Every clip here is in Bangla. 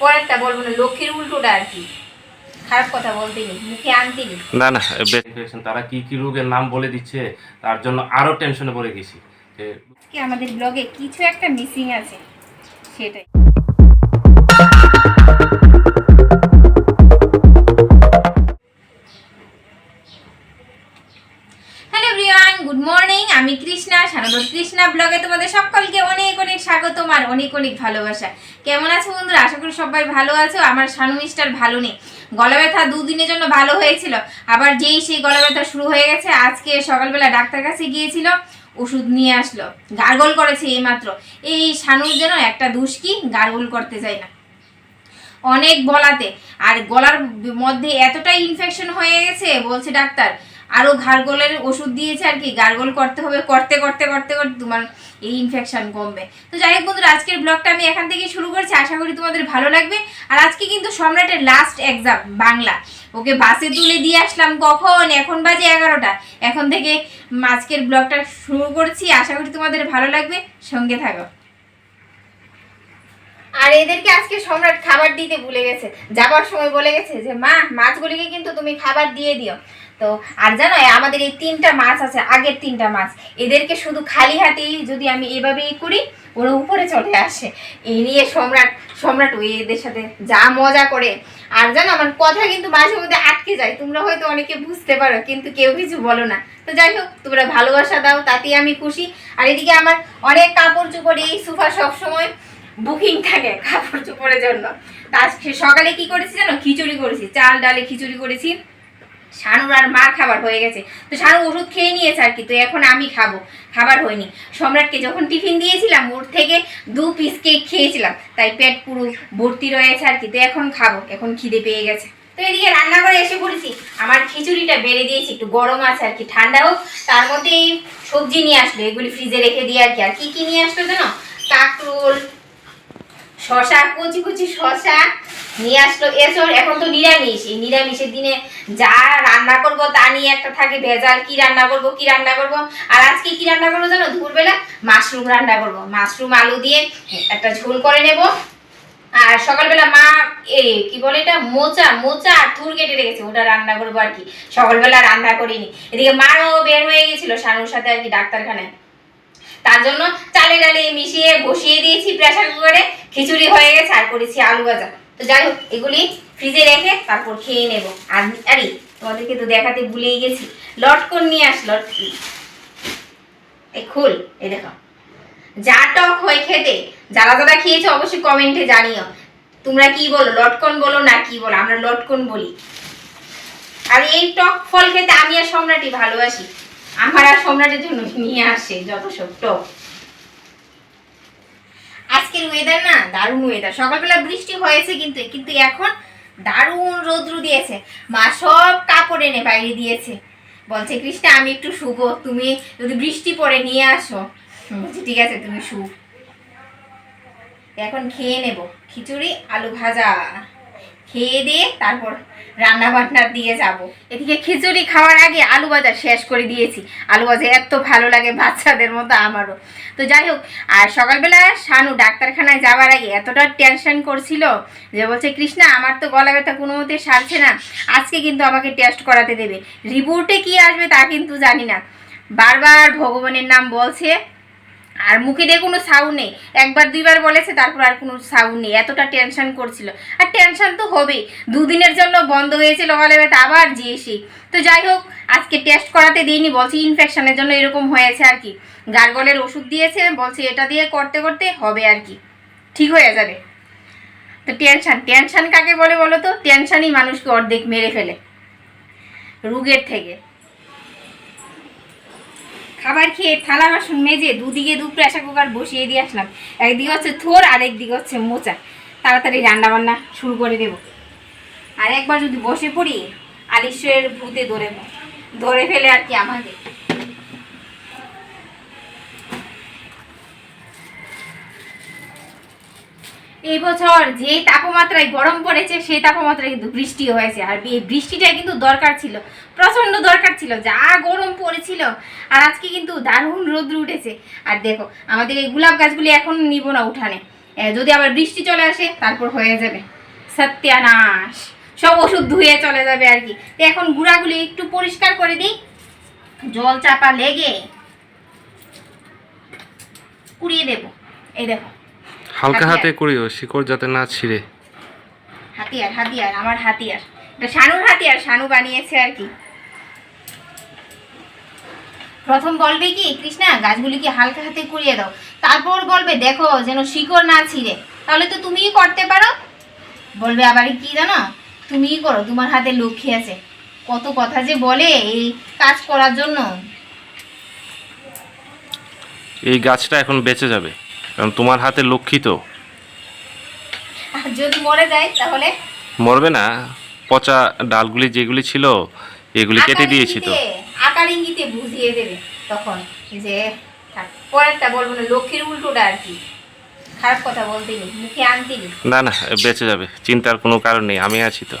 পরেরটা বলব না লক্ষ্মীর উল্টোটা আর কি। খারাপ কথা বলতে নেই মুখে আনতে নেই। না না তারা কি কি রোগের নাম বলে দিচ্ছে তার জন্য আরও টেনশনে পড়ে গেছি। যে আমাদের ব্লগে কিছু একটা মিসিং আছে সেটাই। মর্নিং, আমি কৃষ্ণা সানবর কৃষ্ণা ব্লগে তোমাদের সকলকে অনেক অনেক স্বাগতম আর অনেক অনেক ভালোবাসা। কেমন আছো বন্ধুরা? আশা করি সবাই ভালো আছো। আমার শানু মিস্টার ভালো নেই। গলা ব্যথা দুদিনের জন্য ভালো হয়েছিল। আবার যেই সেই গলা ব্যথা শুরু হয়ে গেছে, আজকে সকালবেলা ডাক্তার কাছে গিয়েছিল, ওষুধ নিয়ে আসলো। গার্গল করেছে এইমাত্র। এই শানুর জন্য একটা দুষ্কি গার্গল করতে যায় না। অনেক বলাতে আর গলার মধ্যে এতটাই ইনফেকশন হয়ে গেছে, বলছে ডাক্তার আরও গার্গলের ওষুধ দিয়েছে আর কি, গার্গল করতে হবে, করতে করতে করতে করতে তোমার এই ইনফেকশন কমবে। তো যাই হোক বন্ধুরা, আজকের ব্লগটা আমি এখান থেকে শুরু করছি, আশা করি তোমাদের ভালো লাগবে। আর আজকে কিন্তু সম্রাটের লাস্ট এক্সাম বাংলা। ওকে বাসে তুলে দিয়ে আসলাম কখন? এখন বাজে এগারোটা। এখন থেকে আজকের ব্লগটা শুরু করছি, আশা করি তোমাদের ভালো লাগবে। সঙ্গে থাকো। আর এদেরকে আজকে সম্রাট খাবার দিতে ভুলে গেছে। যাবার সময় বলে গেছে যে, মা, মাছগুলিকে কিন্তু তুমি খাবার দিয়ে দিও। তো, আর জানো আমাদের এই তিনটা মাছ আছে, আগের তিনটা মাছ। এদেরকে শুধু খালি হাতেই যদি আমি এভাবেই করি, ওরা উপরে চলে আসে। এই নিয়ে সম্রাট সম্রাট ওই এদের সাথে যা মজা করে। আর জানো, আমার কথা কিন্তু মাঝে মধ্যে আটকে যায়। তোমরা হয়তো অনেকে বুঝতে পারো, কিন্তু কেউ কিছু বলো না। তো যাই হোক, তোমরা ভালোবাসা দাও, তাতেই আমি খুশি। আর এদিকে আমার অনেক কাপড় চোপড় এই সোফা সবসময় বুকিং থাকে, কাপড় চোপড়ের জন্য। আজকে সকালে কি করেছি জানো? খিচুড়ি করেছি, চাল, ডালে খিচুড়ি করেছি। শানুর আর মার খাবার হয়ে গেছে। তো শানু ওষুধ খেয়ে নিয়েছে আর কি, তো এখন আমি খাব। খাবার হয়নি। সম্রাটকে যখন টিফিন দিয়েছিলাম, ওর থেকে দু পিস কেক খেয়েছিলাম। তাই পেট পুরো ভর্তি রয়েছে আর কি, তো এখন খাব। এখন খিদে পেয়ে গেছে। তো এদিকে রান্না করে এসে পড়েছি। আমার খিচুড়িটা বেড়ে দিয়েছি, একটু গরম আছে আর কি, ঠান্ডা হোক। তার মধ্যে এই সবজি নিয়ে আসলো, এগুলি ফ্রিজে রেখে দিয়ে আর কি। আর কী কী নিয়ে আসলো জানো? কাঁকরোল শশা, কুচি কুচি শশা নিয়ে আসলো। এসব এখন তো নিরামিষ। এই নিরামিষের দিনে যা রান্না করব তা নিয়ে একটা থাকে ভেজাল। কি রান্না করব, কি রান্না করব? আর আজকে কি রান্না করব জানো? দুপুরবেলা মাশরুম রান্না করব। মাশরুম আলু দিয়ে একটা ঝোল করে নেব। আর সকালবেলা মা, এ, কি বলে এটা? মোচা মোচা আর থুর কেটে রেখেছে। ওটা রান্না করব আর কি। সকালবেলা রান্না করিনি। এদিকে মাও বের হয়ে গেছিল শানুর সাথে আর কি ডাক্তারখানায়। তার জন্য চালে ডালে মিশিয়ে বসিয়ে দিয়েছি প্রেসার কুকারে। খিচুড়ি হয়ে গেছে, আর করেছি আলু ভাজা। তো যাই হোক, এগুলি ফ্রিজে রেখে তারপর খেয়ে নেব। আর আরে, তোমাদেরকে তো দেখাতে ভুলেই গেছি। লটকন নিয়ে আস লটকি এই খুল, এই দেখো। যা টক হয় খেতে, যারা যারা খেয়েছো অবশ্যই কমেন্টে জানিও। তোমরা কি বলো লটকন বলো না কি বলো, আমরা লটকন বলি। আর এই টক ফল খেতে আমি আর সম্রাটই ভালোবাসি। আমার আর সম্রাটের জন্য নিয়ে আসে, যত টক আজকের ওয়েদার না দারুণ ওয়েদার সকালবেলা বৃষ্টি হয়েছে কিন্তু কিন্তু এখন দারুণ রৌদ্র দিয়েছে। মা সব কাপড় এনে বাইরে দিয়েছে। বলছে, কৃষ্ণা, আমি একটু শুবো। তুমি যদি বৃষ্টি পড়ে নিয়ে আসো। ঠিক আছে, তুমি শু এখন খেয়ে নেব। খিচুড়ি, আলু ভাজা। খেয়ে দিয়ে তারপর রান্না বান্নার দিয়ে যাব। এদিকে খিচুড়ি খাওয়ার আগে আলু ভাজা শেষ করে দিয়েছি। আলু ভাজা এত ভালো লাগে বাচ্চাদের মতো আমারও। তো যাই হোক, আর সকালবেলা শানু ডাক্তারখানায় যাওয়ার আগে এতটা টেনশন করছিল যে বলছে, কৃষ্ণা, আমার তো গলা ব্যথা কোনো মতে সারছে না। আজকে কিন্তু আমাকে টেস্ট করাতে দেবে। রিপোর্টে কি আসবে তা কিন্তু জানি না। বারবার ভগবানের নাম বলছে আর মুখে দিয়ে কোনো সাউন্ড নেই। একবার, দুইবার বলেছে, তারপর আর কোনো সাউন্ড নেই। এতটা টেনশন করছিল। আর টেনশন তো হবেই। দুদিনের জন্য বন্ধ হয়েছিল ব্যথা আবার জিএসি তো যাই হোক, আজকে টেস্ট করাতে দিইনি, বলছি ইনফেকশনের জন্য এরকম হয়েছে আর কি। গার্গলের ওষুধ দিয়েছে, বলছে এটা দিয়ে করতে করতে হবে আর কি। ঠিক হয়ে যাবে। তো টেনশন টেনশন কাকে বলে বলো তো? টেনশনই মানুষকে অর্ধেক মেরে ফেলে। রোগের থেকে। খাবার খেয়ে থালা বাসন মেজে দুদিকে দু প্রেশার কুকার বসিয়ে দিয়ে আসলাম। একদিকে হচ্ছে থোর, আর একদিকে হচ্ছে মোচা। তাড়াতাড়ি রান্না বান্না শুরু করে দেব। আর একবার যদি বসে পড়ি আলিশের ভূতে ধরে ধরে ফেলে আর কি আমাকে। এই বছর যে তাপমাত্রায় গরম পড়েছে, সেই তাপমাত্রায় কিন্তু বৃষ্টি হয়েছে। আর এই বৃষ্টিটা কিন্তু দরকার ছিল, প্রচণ্ড দরকার ছিল, যা গরম পড়েছিল। আর আজকে কিন্তু দারুণ রোদ্র উঠেছে। আর দেখো, আমাদের এই গোলাপ গাছগুলি এখন নিব না উঠানে। যদি আবার বৃষ্টি চলে আসে, তারপর হয়ে যাবে সত্যানাশ। সব ওষুধ ধুয়ে চলে যাবে আর কি। তো এখন গুঁড়াগুলি একটু পরিষ্কার করে দিই। জল চাপা লেগে কুড়িয়ে দেব। এই দেখো হালকা হাতে করিও শিকড় যাতে না ছিঁড়ে। হাতিয়ার হাতিয়ার আমার হাতিয়ার। এটা শানুর হাতিয়ার শানু বানিয়েছে আর কি। প্রথম বলবে কি কৃষ্ণা গাছগুলিকে হালকা হাতে কুড়িয়ে দাও। তারপর বলবে দেখো যেন শিকড় না ছিঁড়ে। তাহলে তো তুমিই করতে পারো। বলবে আবার কি জানো? তুমিই করো তোমার হাতে লক্ষ্মী আছে। কত কথা যে বলে এই কাজ করার জন্য। এই গাছটা এখন বেঁচে যাবে। কারণ তোমার হাতে লক্ষ্মী তো। যদি মরে যায় তাহলে? মরবে না। পচা ডালগুলি যেগুলি ছিল এগুলি কেটে দিয়েছি তো। আকার ইঙ্গিতে বুঝিয়ে দেবে তখন যে পরেরটা বলব না লক্ষ্মীর উল্টোটা আর কি। খারাপ কথা বলতেনি মুখে আনতেনি না না বেঁচে যাবে চিন্তার কোনো কারণ নেই আমি আছি তো।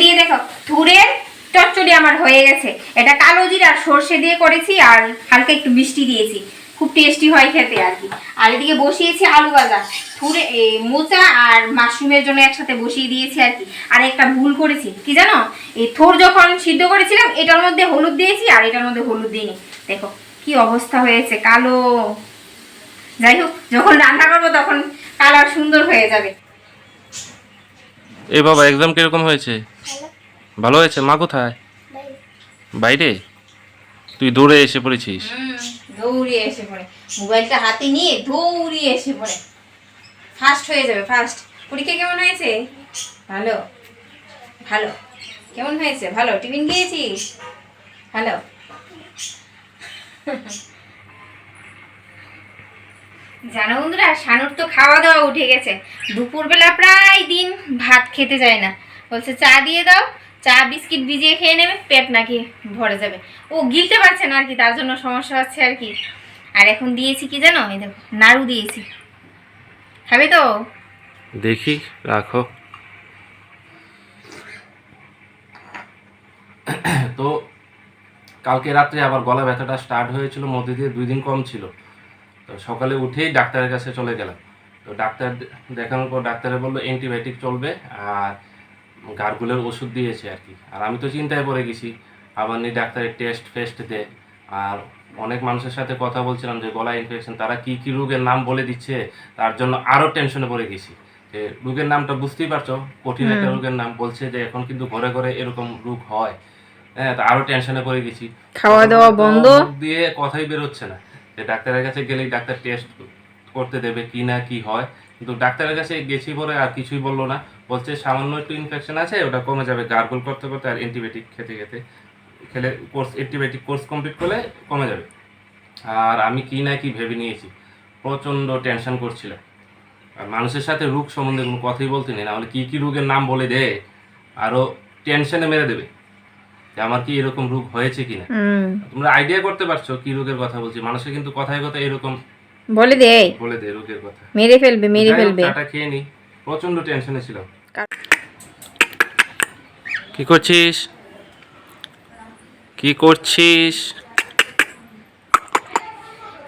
দিয়ে দেখো থুরের চচ্চড়ি আমার হয়ে গেছে। এটা কালো জিরা আর সর্ষে দিয়ে করেছি আর হালকা একটু মিষ্টি দিয়েছি। খুব টেস্টি হয় খেতে আর কি। আর এদিকে বসিয়েছি আলু ভাজা। থুরে এ, মোচা আর মাশরুমের জন্য একসাথে বসিয়ে দিয়েছি আর কি। আর একটা ভুল করেছি। কি জানো? এই থোর যখন সিদ্ধ করেছিলাম এটার মধ্যে হলুদ দিয়েছি আর এটার মধ্যে হলুদ দিইনি। দেখো কি অবস্থা হয়েছে কালো। যাই হোক যখন রান্না করব তখন কালার সুন্দর হয়ে যাবে। এ বাবা এক্সাম কীরকম হয়েছে? ভালো হয়েছে? মা কোথায়? বাইরে? তুই দৌড়ে এসে পড়েছিস? দৌড়িয়ে এসে পড়ে। মোবাইলটা হাতে নিয়ে দৌড়িয়ে এসে পড়ে। ফার্স্ট হয়ে যাবে ফার্স্ট পরীক্ষা কেমন হয়েছে? ভালো। ভালো। কেমন হয়েছে? ভালো। টিফিন খেয়েছিস? ভালো। জানো বন্ধুরা, শানুর তো খাওয়া দাওয়া উঠে গেছে। দুপুরবেলা প্রায় দিন ভাত খেতে যায় না। বলছে চা দিয়ে দাও চা, বিস্কিট ভিজিয়ে খেয়ে নেবে, পেট নাকি ভরে যাবে। ও গিলতে পারছে না আর কি, তার জন্য সমস্যা হচ্ছে আর কি। আর এখন দিয়েছি কি জানো? এই দেখো, নাড়ু দিয়েছি। খাবে তো? দেখি, রাখো। তো কালকে রাত্রে আবার গলা ব্যথাটা স্টার্ট হয়েছিল, মধ্যে দিয়ে দুই দিন কম ছিল। তো সকালে উঠেই ডাক্তারের কাছে চলে গেলাম। তো ডাক্তার দেখানোর পর ডাক্তারে বলল অ্যান্টিবায়োটিক চলবে। আর গার্গুলের ওষুধ দিয়েছে আর কি। আর আমি তো চিন্তায় পড়ে গেছি আবার নিয়ে ডাক্তারের টেস্ট ফেস্ট দেয় আর অনেক মানুষের সাথে কথা বলছিলাম যে গলা ইনফেকশন তারা কি কি রোগের নাম বলে দিচ্ছে তার জন্য আরও টেনশনে পড়ে গেছি। যে রোগের নামটা বুঝতেই পারছ কঠিন একটা রোগের নাম বলছে যে এখন কিন্তু ঘরে ঘরে এরকম রোগ হয়। হ্যাঁ তো আরও টেনশনে পড়ে গেছি। খাওয়া দাওয়া বন্ধ। দিয়ে কথাই বেরোচ্ছে না। যে ডাক্তারের কাছে গেলেই ডাক্তার টেস্ট করতে দেবে কি না কি হয়। কিন্তু ডাক্তারের কাছে গেছি পরে আর কিছুই বলল না। বলছে সামান্য একটু ইনফেকশন আছে ওটা কমে যাবে। গার্গল করতে করতে আর অ্যান্টিবায়োটিক খেতে খেতে খেলে কোর্স অ্যান্টিবায়োটিক কোর্স কমপ্লিট করলে কমে যাবে। আর আমি কি না কি ভেবে নিয়েছি প্রচণ্ড টেনশন করছিলাম আর মানুষের সাথে রোগ সম্বন্ধে কোনো কথাই বলতে নেই নাহলে কি কি রোগের নাম বলে দেয় আরও টেনশনে মেরে দেবে। যে আমার কি এরকম রোগ হয়েছে কিনা? তোমরা আইডিয়া করতে পারছ কি রোগের কথা বলছি মানুষের কিন্তু কথায় কথা এরকম বলে দে। বলে দেয় রোগের কথা। মেরে ফেলবে মেরে ফেলবে। চাটা খেয়ে নি। প্রচণ্ড টেনশনে ছিলাম। কি করছিস? কি করছিস?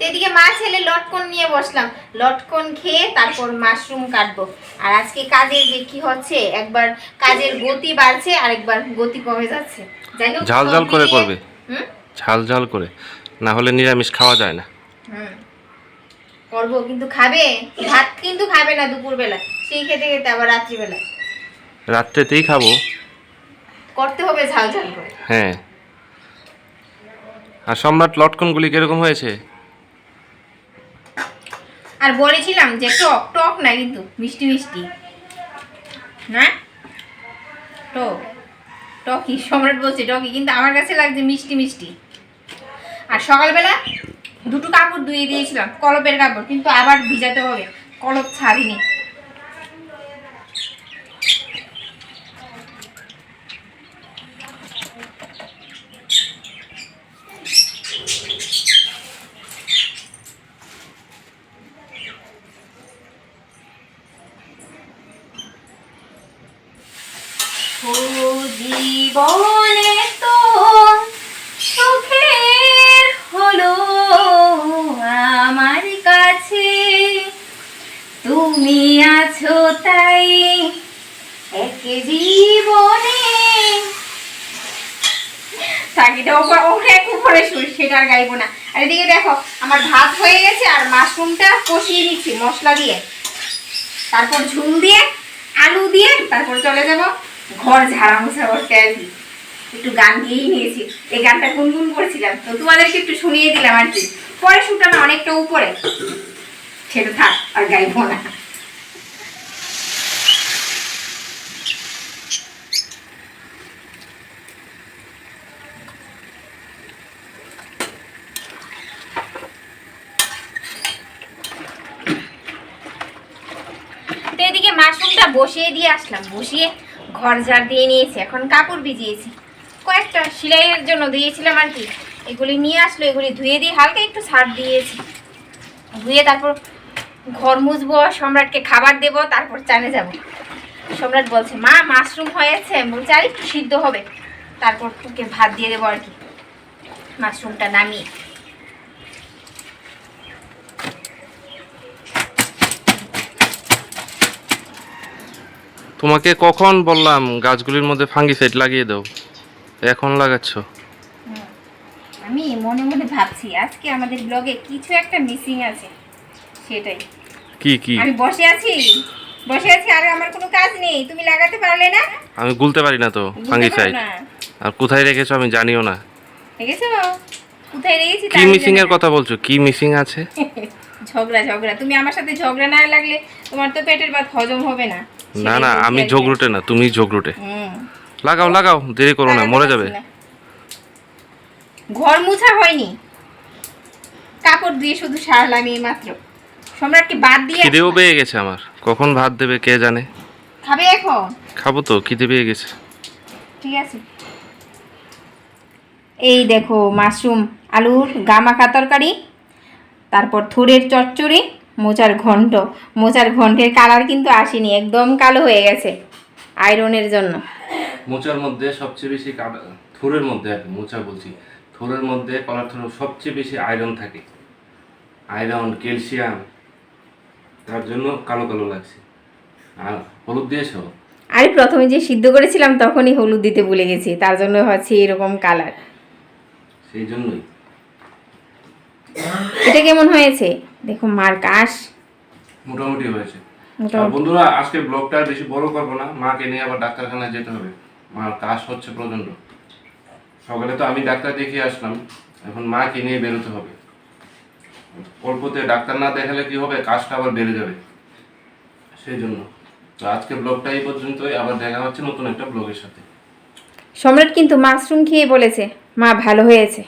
এদিকে মা ছেলে লটকন নিয়ে বসলাম। লটকন খেয়ে তারপর মাশরুম কাটবো। আর আজকে কাজের যে কি হচ্ছে একবার কাজের গতি বাড়ছে আর একবার গতি কমে যাচ্ছে। যাই হোক ঝাল ঝাল করে করবে। হুম? ঝাল ঝাল করে। না হলে নিরামিষ খাওয়া যায় না। হুম। করব কিন্তু খাবে? ভাত কিন্তু খাবে না দুপুরবেলা সেই খেতে খেতে আবার রাত্রিবেলা রাত্রেতেই খাব। করতে হবে ঝাল ঝাল করে। হ্যাঁ। আর সম্রাট লটকনগুলি কীরকম হয়েছে? আর বলেছিলাম যে টক টক না কিন্তু মিষ্টি মিষ্টি। না? টক। টকি সম্রাট বলছে টকি কিন্তু আমার কাছে লাগছে মিষ্টি মিষ্টি। আর সকালবেলা দুটো কাপড় ধুয়ে দিয়েছিলাম কলপের কাপড় কিন্তু আবার ভিজাতে হবে কলপ ছাড়িনি। ও জীবনে তারপর ঝুল দিয়ে, আলু দিয়ে, তারপর চলে যাব ঘর ঝাড়া মোছা করতে আর একটু গান দিয়েই নিয়েছি। এই গানটা গুনগুন করেছিলাম। তো তোমাদেরকে একটু শুনিয়ে দিলাম আর কি। পরে শুনটা না, অনেকটা উপরে। সেটা থাক, আর গাইবো না। মাশরুমটা বসিয়ে দিয়ে আসলাম। বসিয়ে ঘর ঝাড় দিয়ে নিয়েছি, এখন কাপড় ভিজিয়েছি। কয়েকটা সেলাইয়ের জন্য দিয়েছিলাম আর কি। এগুলি নিয়ে আসলো, এগুলি ধুয়ে দিয়ে হালকা একটু ছাড় দিয়েছি। ধুয়ে তারপর ঘর মুছবো, সম্রাটকে খাবার দেবো, তারপর চানে যাব। সম্রাট বলছে, মা, মাশরুম হয়েছে? বলছি, আর, একটু সিদ্ধ হবে। তারপর তোকে ভাত দিয়ে দেবো আর কি। মাশরুমটা নামিয়ে। তোমাকে কখন বললাম গাছগুলির মধ্যে ফাঙ্গিসাইড লাগিয়ে দাও? এখন লাগাচ্ছ। আমি মনে মনে ভাবছি আজকে আমাদের ব্লগে কিছু একটা মিসিং আছে সেটাই। কি কি? আমি বসে আছি বসে আছি আর আমার কোনো কাজ নেই তুমি লাগাতে পারলে না? আমি গুলতে পারি না তো ফাঙ্গিসাইড আর কোথায় রেখেছো আমি জানিও না। দেখেছ? কোথায় রেখেছি কি মিসিং এর কথা বলছো? কি মিসিং আছে? ঝগড়া ঝগড়া। তুমি আমার সাথে ঝগড়া না লাগলে তোমার তো পেটের ভাত হজম হবে না। না না আমি। ঝগড়ুটে না তুমি ঝগড়ুটে। হুম। লাগাও লাগাও দেরি করো না মরে যাবে। ঘর মুছা হয়নি। কাপড় দিয়ে শুধু সারলাম এই মাত্র। সম্রাটকে বাদ দিয়ে খিদেও। পেয়ে গেছে আমার। কখন ভাত দেবে কে জানে? খাবে এখন? খাব তো খিদে পেয়ে গেছে। ঠিক আছে। এই দেখো মাশরুম আলুর গামাখা তরকারি। তারপর থুরের চচ্চড়ি মোচার ঘন্ট মোচার ঘন্টের কালার কিন্তু আসেনি একদম কালো হয়ে গেছে আয়রনের জন্য। মোচার মধ্যে সবচেয়ে বেশি থুরের মধ্যে আর মোচা বলছি। থুরের মধ্যে কলার থুর সবচেয়ে বেশি আয়রন থাকে। আয়রন ক্যালসিয়াম তার জন্য কালো কালো লাগছে। আর হলুদ দিয়েছ? আরে প্রথমে যে সিদ্ধ করেছিলাম তখনই হলুদ দিতে ভুলে গেছি তার জন্য হচ্ছে এরকম কালার। সেই জন্যই। এটা কেমন হয়েছে? দেখো মার কাশ মোটামুটি হয়েছে। আর বন্ধুরা আজকে ব্লগটা বেশি বড় করব না। মাকে নিয়ে আবার ডাক্তারখানায় যেতে হবে। মার কাশ হচ্ছে প্রচণ্ড সকালে তো আমি ডাক্তার দেখিয়ে আসলাম। এখন মাকে নিয়ে বেরোতে হবে। অল্পতে ডাক্তার না দেখালে কি হবে? কাশটা আবার বেড়ে যাবে। সেই জন্য। তো আজকে ব্লগটা এই পর্যন্তই। আবার দেখা হচ্ছে নতুন একটা ব্লগের সাথে। সম্রাট কিন্তু মাশরুম খেয়ে বলেছে মা ভালো হয়েছে।